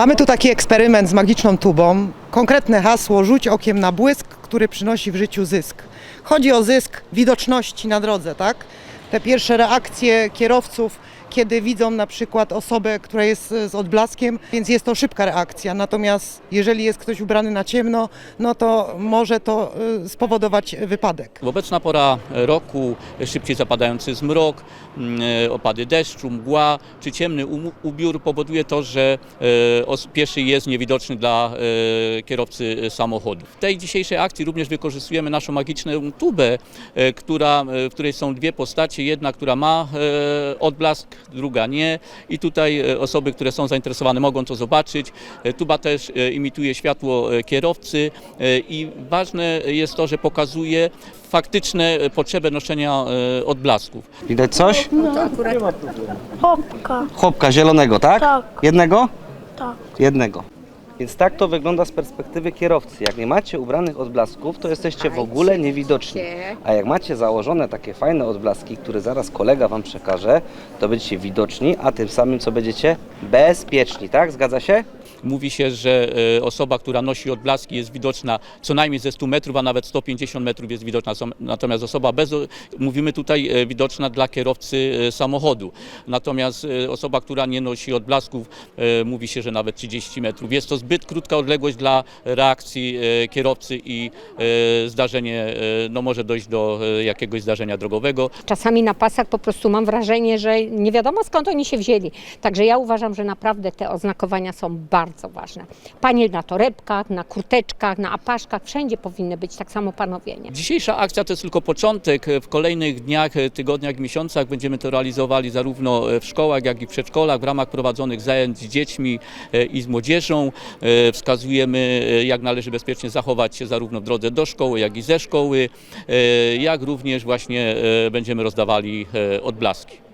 Mamy tu taki eksperyment z magiczną tubą. Konkretne hasło rzuć okiem na błysk, który przynosi w życiu zysk. Chodzi o zysk widoczności na drodze, tak? Te pierwsze reakcje kierowców, kiedy widzą na przykład osobę, która jest e, z odblaskiem, więc jest to szybka reakcja. Natomiast jeżeli jest ktoś ubrany na ciemno, no to może to e, spowodować wypadek. Obecna pora roku, szybciej zapadający zmrok, mm, e, opady deszczu, mgła czy ciemny um- ubiór powoduje to, że e, pieszy jest niewidoczny dla e, kierowcy e, samochodu. W tej dzisiejszej akcji również wykorzystujemy naszą magiczną tubę, e, która, e, w której są dwie postacie. Jedna, która ma e, odblask, druga nie. I tutaj e, osoby, które są zainteresowane mogą to zobaczyć. E, Tuba też e, imituje światło kierowcy i ważne jest to, że pokazuje faktyczne potrzebę noszenia odblasków. Widać coś? Hopka, Chłopka zielonego, tak? Tak. Jednego? tak. Jednego. Więc tak to wygląda z perspektywy kierowcy. Jak nie macie ubranych odblasków, to jesteście w ogóle niewidoczni. A jak macie założone takie fajne odblaski, które zaraz kolega wam przekaże, to będziecie widoczni, a tym samym co będziecie bezpieczni, tak? Zgadza się? Mówi się, że e, osoba, która nosi odblaski jest widoczna co najmniej ze 100 metrów, a nawet 150 metrów jest widoczna. Natomiast osoba bez, mówimy tutaj e, widoczna dla kierowcy e, samochodu. Natomiast osoba, która nie nosi odblasków, mówi się, że nawet 30 metrów. Jest to zbyt krótka odległość dla reakcji kierowcy i zdarzenie, no może dojść do jakiegoś zdarzenia drogowego. Czasami na pasach po prostu mam wrażenie, że nie wiadomo skąd oni się wzięli. Także ja uważam, że naprawdę te oznakowania są bardzo ważne. Panie na torebkach, na kurteczkach, na apaszkach, wszędzie powinny być tak samo panowie. Nie? Dzisiejsza akcja to jest tylko początek. W kolejnych dniach, tygodniach, miesiącach będziemy to realizowali zarówno w szkołach, jak i w przedszkolach w ramach prowadzonych zajęć z dziećmi e, i z młodzieżą. E, Wskazujemy, e, jak należy bezpiecznie zachować się zarówno w drodze do szkoły, jak i ze szkoły, jak również właśnie będziemy rozdawali odblaski.